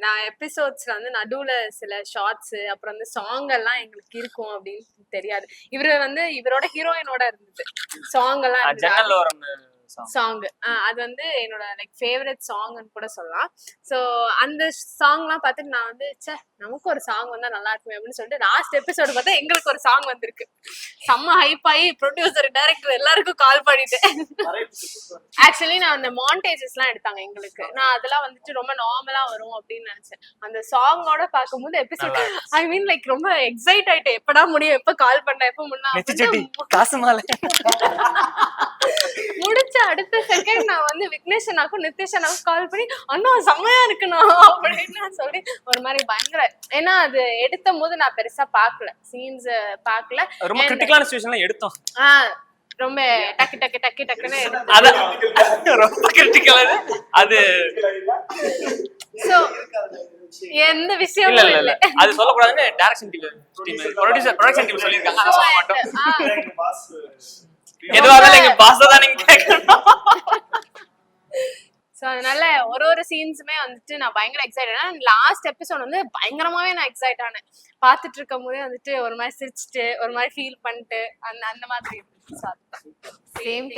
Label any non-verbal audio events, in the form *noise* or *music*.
நான் எபிசோட்ஸ்ல வந்து நடுவுல சில ஷார்ட்ஸ் அப்புறம் வந்து சாங் எல்லாம் எங்களுக்கு இருக்கும் அப்படின்னு தெரியாது. இவரு வந்து இவரோட ஹீரோயினோட இருந்தது. சாங் எல்லாம் சாங் அது வந்து என்னோட லைக் ஃபேவரட் சாங்னு கூட சொல்லலாம். ஸோ அந்த சாங்லாம் பார்த்துட்டு நான் வந்து ச்சே நமக்கு ஒரு சாங் வந்தா நல்லா இருக்குமே அப்படின்னு சொல்லிட்டு லாஸ்ட் எபிசோடு பார்த்தா எங்களுக்கு ஒரு சாங் வந்திருக்கு. செம்ம ஹைப் ஆகி ப்ரொடியூசர் டைரக்டர் எல்லாருக்கும் கால் பண்ணிட்டேன். ஆக்சுவலி நான் அந்த மாண்டேஜஸ்லாம் எடுத்தாங்க எங்களுக்கு. நான் அதெல்லாம் வந்துட்டு ரொம்ப நார்மலா வரும் அப்படின்னு நினைச்சேன். அந்த சாங்கோட பார்க்கும்போது எபிசோட் ஐ மீன் லைக் ரொம்ப எக்ஸைட் ஆயிட்டேன். எப்படா முடியும்? எப்ப கால் பண்ண? எப்ப முன்னா? காசு மாலை. *laughs* முடிச்ச அடுத்த செகண்ட் நான் வந்து விக்னேஷனாக்கும் நிதிஷனாக்கும் கால் பண்ணி அண்ணா செம்மையா இருக்குண்ணா அப்படின்னு நான் சொல்லி ஒரு மாதிரி பயங்கர ஏன்னா அது எடுத்த போது நான் பெருசா பார்க்கல. சீன்ஸ் பார்க்கல. ரொம்ப கிரிட்டிக்கலான சுச்சுவேஷன்லாம் எடுத்தோம். ரொம்ப டக்கு டக்கு டக்கு டக்குன்னு ரொம்ப கிரிட்டிக்கல் அது சோ எந்த இல்ல விஷயமும் இல்ல. இல்ல. அது சொல்லக்கூடாதுன்னு direction team team producer production team சொல்லிருக்காங்க அதை சொல்ல மாட்டோம். எதுவா இருந்தாலும் எங்க பாஸ் தான் நீங்க ஸோ அதனால ஒரு ஒரு சீன்ஸுமே வந்துட்டு நான் பயங்கர எக்ஸைட் லாஸ்ட் எபிசோட் வந்து பயங்கரமாவே நான் எக்ஸைட் ஆனேன். பார்த்துட்டு இருக்கும் போதே வந்துட்டு ஒரு மாதிரி சிரிச்சுட்டு ஒரு மாதிரி ஃபீல் பண்ணிட்டு அந்த அந்த மாதிரி சேம்